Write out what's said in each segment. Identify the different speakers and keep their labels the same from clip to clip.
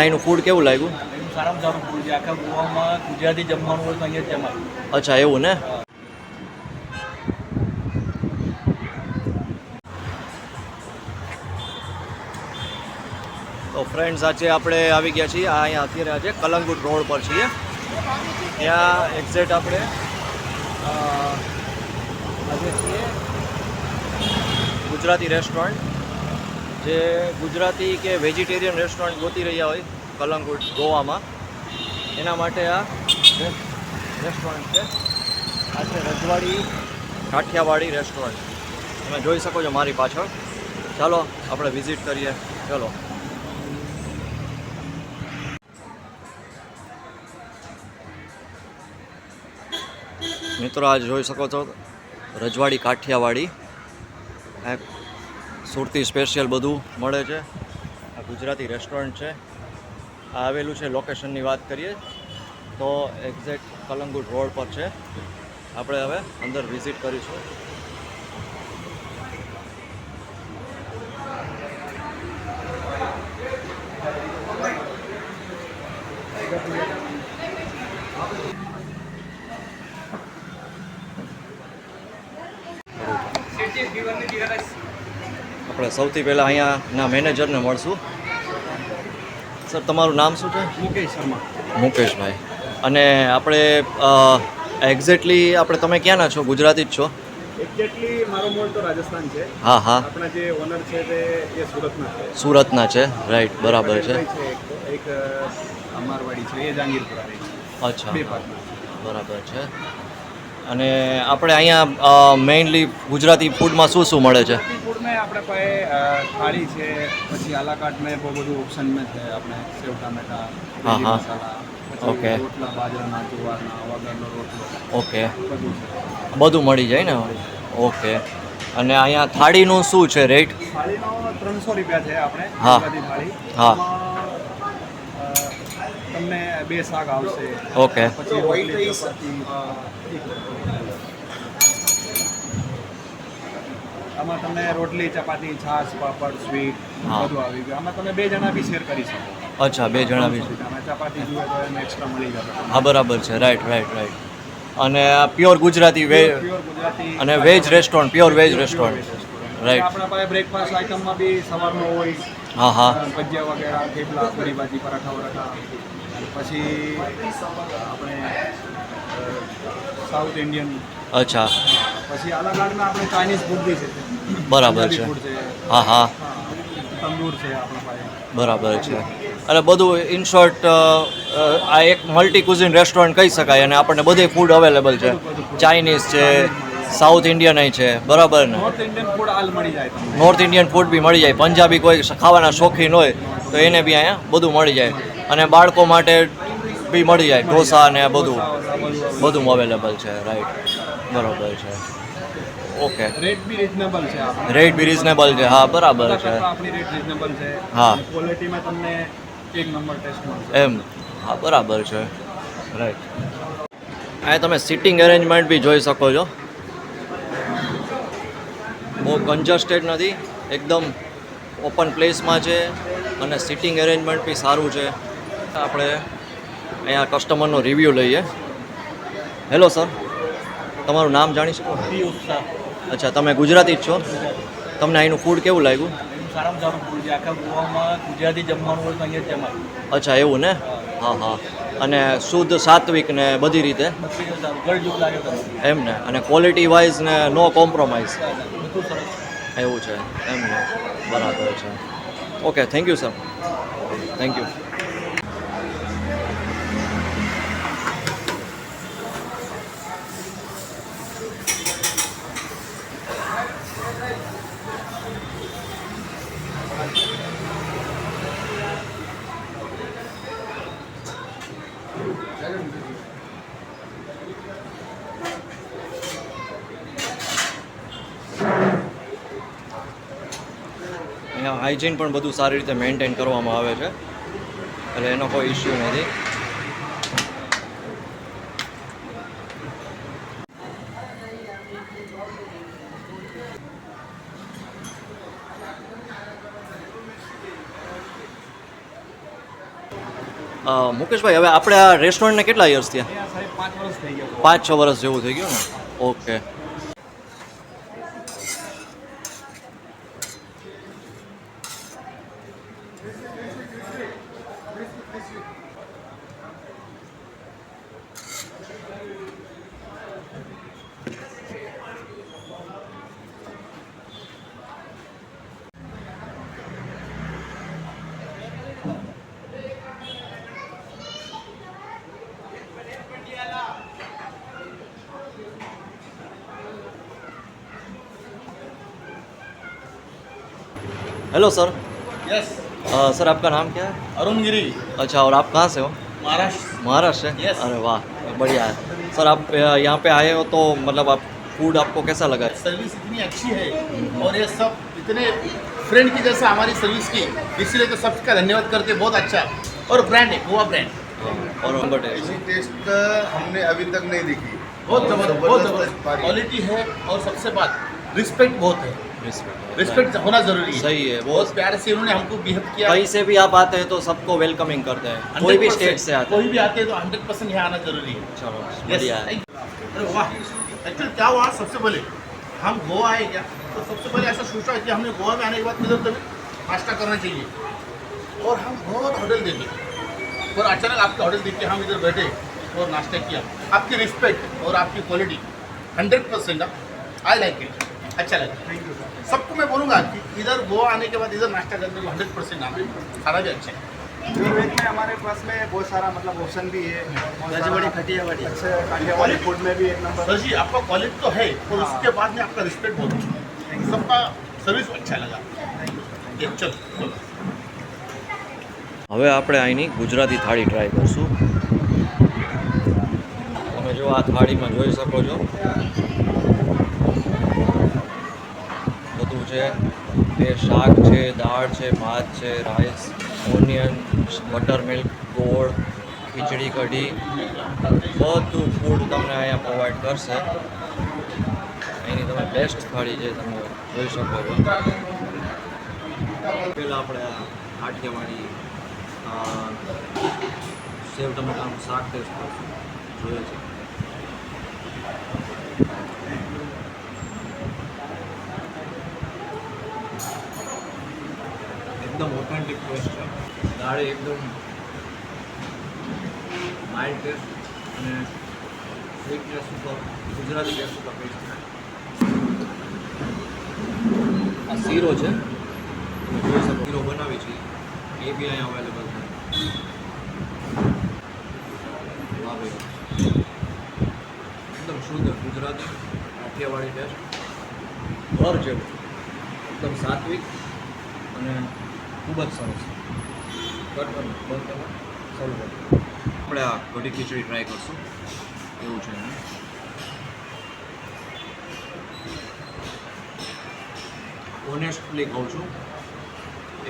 Speaker 1: અહીંનું ફૂડ કેવું લાગ્યું?
Speaker 2: સારામાં સારું ફૂડ છે. આખા ગોવામાં ગુજરાતી જમવાનું હોય તો અહીંયા જમાય
Speaker 1: અચ્છા એવું ને? તો ફ્રેન્ડ્સ આજે આપણે આવી ગયા છીએ. આ અહીંયા અત્યારે આજે કલંગુટ રોડ પર છીએ. ત્યાં એક્ઝેક્ટ આપણે આજે છીએ. ગુજરાતી રેસ્ટોરન્ટ જે ગુજરાતી કે વેજીટેરિયન રેસ્ટોરન્ટ ગોતી રહ્યા હોય કલંગુટ ગોવામાં. એના માટે આ રેસ્ટોરન્ટ છે. આ છે રજવાડી, કાઠિયાવાડી રેસ્ટોરન્ટ. તમે જોઈ શકો છો મારી પાછળ. ચાલો, આપણે વિઝિટ કરીએ. ચલો. મિત્રો, આજ જોઈ શકો છો રજવાડી કાઠિયાવાડી. સુરતી સ્પેશિયલ બધું મળે છે. આ ગુજરાતી રેસ્ટોરન્ટ છે. આ આવેલું છે લોકેશનની વાત કરીએ, તો એક્ઝેક્ટ કલંગુટ રોડ પર છે. આપણે હવે અંદર વિઝિટ કરીશું. આપણે સૌથી પહેલાં અહીંયાના મેનેજરને મળશું. સર તમારું નામ શું છે?
Speaker 2: મુકેશ શર્મા.
Speaker 1: મુકેશભાઈ અને આપણે એક્ઝેક્ટલી આપણે તમે ક્યાંના છો? ગુજરાતી જ છો?
Speaker 3: એક્ઝેક્ટલી મારો મૂળ તો રાજસ્થાન છે.
Speaker 1: હા હા.
Speaker 3: આપણા જે ઓનર છે તે એ સુરતના છે.
Speaker 1: સુરતના છે. રાઈટ બરાબર છે.
Speaker 3: એક અમારવાડી છે એ જાંગીરપુરા
Speaker 1: અચ્છા. બરાબર છે. અને આપણે અહીંયા મેઇનલી ગુજરાતી ફૂડમાં શું શું મળે છે
Speaker 3: ફૂડમાં આપણે પાસે થાળી છે પછી આલાકાટ મેં બહુ બધું ઓપ્શન મેં છે આપણે સેવ ટામેટા
Speaker 1: હા, હા. ઓકે.
Speaker 3: રોટલા બાજરાના જુવારના વગરનો રોટલો
Speaker 1: ઓકે
Speaker 3: બધું
Speaker 1: મળી જાય ને ઓકે અને અહીંયા થાળીનું શું છે રેટ
Speaker 3: થાળીનો ત્રણસો રૂપિયા છે આપણે
Speaker 1: હા.
Speaker 3: થાળી
Speaker 1: હા.
Speaker 3: તમને બે શાક આવશે.
Speaker 1: ઓકે.
Speaker 3: પછી આમાં તમને રોટલી ચપાતી છાશ પાપડ સ્વીટ. બધું આવી ગયું. આમાં તમે બે જણા બી શેર કરી શકો.
Speaker 1: અચ્છા બે જણા બી.
Speaker 3: ચપાતી જોઈએ તો એમ એક્સ્ટ્રા મળી જશે
Speaker 1: હા બરાબર છે. રાઈટ રાઈટ રાઈટ અને પ્યોર ગુજરાતી વે અને veg restaurant pure veg restaurant right
Speaker 3: આપણા પાસે બ્રેકફાસ્ટ આઇટમમાં બી સવારનો હોય.
Speaker 1: હા હા.
Speaker 3: ભજીયા વગેરે થેપલા પૂરી ભાજી પરાઠા વરાઠા. પછી આપણે સાઉથ ઇન્ડિયન
Speaker 1: અચ્છા.
Speaker 3: પછી અલગ અલગમાં આપણે ચાઇનીઝ ફૂડ બી છે.
Speaker 1: બરાબર છે. હા હા.
Speaker 3: તંદૂર છે
Speaker 1: બરાબર છે. અને બધું ઇન શોર્ટ આ એક મલ્ટી કુઝિન રેસ્ટોરન્ટ કહી શકાય અને આપણને બધે ફૂડ અવેલેબલ છે. ચાઇનીઝ છે સાઉથ ઇન્ડિયન છે. બરાબર ને?
Speaker 3: નોર્થ ઇન્ડિયન ફૂડ હાલ મળી જાય
Speaker 1: નોર્થ ઇન્ડિયન ફૂડ બી મળી જાય. પંજાબી કોઈ ખાવાના શોખીન હોય તો એને બી અહીંયા બધું મળી જાય. અને બાળકો માટે બી મળી જાય. ઢોસા ને બધું. બધું અવેલેબલ છે રાઈટ બરાબર છે. ઓકે
Speaker 3: રેટ બી રિઝનેબલ છે
Speaker 1: રેટ બી રીઝનેબલ છે. હા બરાબર છે.
Speaker 3: રેટ રિઝનેબલ છે.
Speaker 1: હા.
Speaker 3: ક્વોલિટીમાં તમને એક નંબર ટેસ્ટ મળશે.
Speaker 1: એમ. હા બરાબર છે. રાઈટ અહીંયા તમે સિટિંગ અરેન્જમેન્ટ બી જોઈ શકો છો. બહુ કન્જસ્ટેડ નથી. એકદમ ઓપન પ્લેસમાં છે અને સિટિંગ અરેન્જમેન્ટ બી સારું છે. આપણે અહીંયા કસ્ટમરનો રિવ્યૂ લઈએ. હેલો સર તમારું નામ જાણી શકો? અચ્છા તમે ગુજરાતી જ છો? તમને અહીંનું ફૂડ કેવું લાગ્યું?
Speaker 2: સારામાં સારું ફૂડ છે. આખા ગોવામાં ગુજરાતી જમવાનું હોય તો અહીંયા જમાય.
Speaker 1: અચ્છા એવું ને? હા હા. અને શુદ્ધ સાત્વિક ને બધી રીતે? એમ ને? અને ક્વોલિટી વાઇઝ ને નો કોમ્પ્રોમાઇઝ એવું છે. એમ ને. બરાબર છે. Okay thank you sir thank you અહીંયા હાઇજીન પણ બધું સારી રીતે મેન્ટેન કરવામાં આવે છે. એટલે એનો કોઈ ઇશ્યુ નથી. મુકેશભાઈ હવે આપણે આ રેસ્ટોરન્ટને કેટલા યર્સ થયા?
Speaker 3: પાંચ
Speaker 1: છ વર્ષ જેવું થઈ ગયું ને? Okay hello
Speaker 2: sir
Speaker 1: yes sir आपका नाम क्या है?
Speaker 2: अरुण गिरी।
Speaker 1: अच्छा और आप कहाँ से हो?
Speaker 2: महाराष्ट्र।
Speaker 1: महाराष्ट्र से?
Speaker 2: Yes.
Speaker 1: अरे वाह बढ़िया है। सर आप यहाँ पे आए हो तो मतलब आप फ़ूड आपको कैसा लगा?
Speaker 2: सर्विस इतनी अच्छी है और ये सब इतने फ्रेंड की जैसा हमारी सर्विस की इसलिए तो सबका धन्यवाद करते हैं बहुत अच्छा और ब्रांड है गोवा ब्रांड
Speaker 1: और नंबर
Speaker 4: ऐसी टेस्ट हमने अभी तक नहीं देखी।
Speaker 2: बहुत ज़बरदस्त बहुत ज़बरदस्त। क्वालिटी है और सबसे बात रिस्पेक्ट बहुत है। रिस्पेक्ट होना ज़रूरी है।
Speaker 1: सही है,
Speaker 2: बहुत प्यार से उन्होंने हमको बिहेव किया।
Speaker 1: कहीं से भी आप आते हैं तो सबको वेलकमिंग करते हैं। कोई भी स्टेट से आते
Speaker 2: कोई भी आते हैं तो हंड्रेड परसेंट यहाँ आना ज़रूरी है।
Speaker 1: चलो बढ़िया है।
Speaker 2: अरे वाह एक्चुअली क्या हुआ? सबसे पहले हम गोवा आए क्या? तो सबसे पहले ऐसा सोचा कि हमने गोवा में आने के बाद इधर तभी नाश्ता करना चाहिए। और हम बहुत होटल देखे। और अचानक आपका होटल देख के हम इधर बैठे और नाश्ता किया। आपकी रिस्पेक्ट और आपकी quality hundred percent I like it अच्छा लगा। थैंक यू सबको मैं बोलूँगा कि इधर गोवा आने के बाद इधर नाश्ता करने को हंड्रेड परसेंट आना खाना भी अच्छा है
Speaker 3: प्योर वेज में हमारे पास में बहुत सारा मतलब ऑप्शन भी है
Speaker 2: रजवाड़ी, खटियावाड़ी।
Speaker 3: अच्छे काठियावाड़ी फूड में भी एक नंबर
Speaker 2: सर जी आपका क्वालिटी तो है और उसके बाद में आपका रिस्पेक्ट बहुत है सबका सर्विस अच्छा लगा ये चलो चलो
Speaker 1: હવે આપણે અહીંની ગુજરાતી થાળી ટ્રાય કરશું તમે જો આ થાળીમાં જોઈ શકો છો છે એ શાક છે, દાળ છે, ભાત છે રાઈસ ઓનિયન બટર મિલ્ક ગોળ, ખીચડી, કઢી, બધું ફૂડ તમને અહીંયા પ્રોવાઈડ કરશે. અહીંની તમે બેસ્ટ થાળી છે તમે જોઈ શકો છો. પહેલાં આપણે આ સેવ ટમેટાનું શાક ટેસ્ટ કરશું. જોઈએ છે. એકદમ ઓથેન્ટિક ટેસ્ટ છે. દાળે એકદમ માઇલ્ડ ટેસ્ટ અને સ્વીટનેસ ઉપર, ગુજરાતી ટેસ્ટ ઉપર કહી શકાય આ શીરો છે. શીરો બનાવી છે એ બી અહીંયા અવેલેબલ છે. વાહ ભાઈ. એકદમ શુદ્ધ ગુજરાતી કાઠિયાવાડી ટેસ્ટ ઘર જેવું એકદમ સાત્વિક અને ખૂબ જ સરસ. આપણે આ કઢી ખીચડી ટ્રાય કરશું. એવું છે એનું. ઓનેસ્ટલી કહું છું,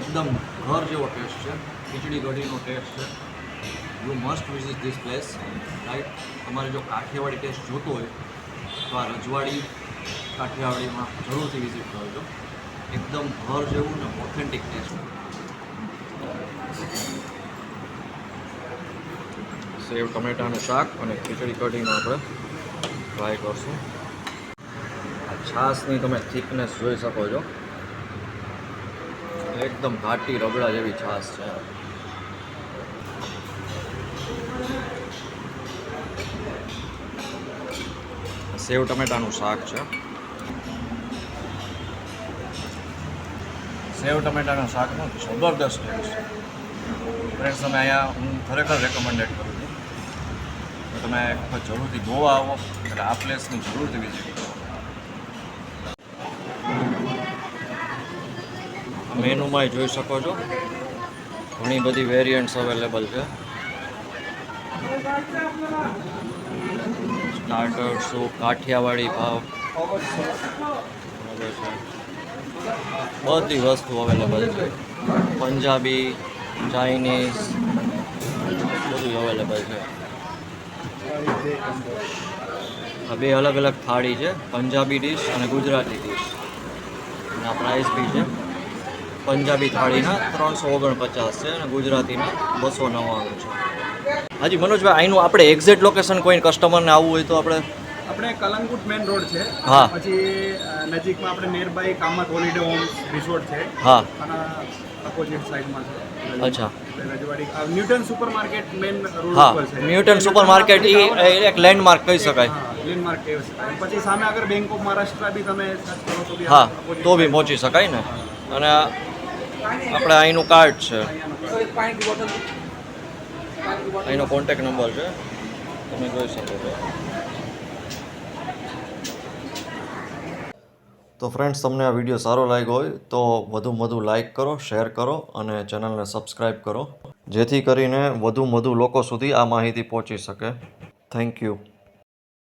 Speaker 1: એકદમ ઘર જેવો ટેસ્ટ છે. ખીચડી કઢીનો ટેસ્ટ છે. You must visit this place right તમારે જો કાઠિયાવાડી ટેસ્ટ જોતો હોય, તો આ રજવાડી, કાઠિયાવાડીમાં જરૂરથી વિઝિટ કરજો. એકદમ ઘર જેવું ને ઓથેન્ટિક ટેસ્ટ સેવ ટમેટાનું શાક અને ખીચડી કઢીને આપણે ટ્રાય કરશું. આ છાશની તમે થિકનેસ જોઈ શકો છો. એકદમ ઘાટી રગડા જેવી છાશ છે. સેવ, ટમેટાનું શાક છે. સેવ, ટમેટાના શાકનો જબરદસ્ત ટેસ્ટ છે. ફ્રેન્ડ્સ, તમે અહીંયા હું ખરેખર રેકમેન્ડેડ કરું છું. તમે જરૂરથી ગોવા આવો, એટલે આ પ્લેસની જરૂરથી વિઝિટ કરો. મેનુમાં જોઈ શકો છો. ઘણી બધી વેરિયન્ટ્સ અવેલેબલ છે. સ્ટાર્ટર સૂપ કાઠિયાવાડી ભાવ. બધી વસ્તુ અવેલેબલ છે. પંજાબી ચાઇનીઝ બધું અવેલેબલ છે. આ બે અલગ અલગ થાળી છે. પંજાબી ડીશ અને ગુજરાતી ડીશ અને આ પ્રાઇસ બી છે. પંજાબી થાળીના ત્રણસો ઓગણપચાસ છે અને ગુજરાતીના બસો નવ્વાણું છે. હાજી મનોજભાઈ, અહીંનું આપણે એક્ઝેક્ટ લોકેશન કોઈ કસ્ટમરને આવવું હોય તો આપણે
Speaker 3: આપણે કલંગુટ મેન રોડ છે.
Speaker 1: હા.
Speaker 3: પછી નજીકમાં આપણે nearby Kamat holiday home resort છે.
Speaker 1: હા.
Speaker 3: અને ઓપોઝિટ સાઈડમાં છે.
Speaker 1: અચ્છા.
Speaker 3: ન્યૂટન સુપરમાર્કેટ મેન રોડ છે.
Speaker 1: ન્યૂટન સુપરમાર્કેટ એ એક લેન્ડમાર્ક કહી શકાય.
Speaker 3: લેન્ડમાર્ક કહી શકાય. પછી સામે આગળ બેંક ઓફ મહારાષ્ટ્ર બી તમે સર્ચ કરો તો બી
Speaker 1: હા તો બી પહોંચી શકાય ને. અને આપણે અહીંનું કાર્ડ છે. અહીંનો કોન્ટેક નંબર છે. તમે જોઈ શકો છો. તો ફ્રેન્ડ્સ તમને આ વીડિયો સારો લાગ્યો હોય તો વધુમાં વધુ લાઇક કરો શેર કરો અને ચેનલને સબસ્ક્રાઈબ કરો. જેથી કરીને વધુ વધુ લોકો સુધી આ માહિતી પહોંચી શકે. Thank you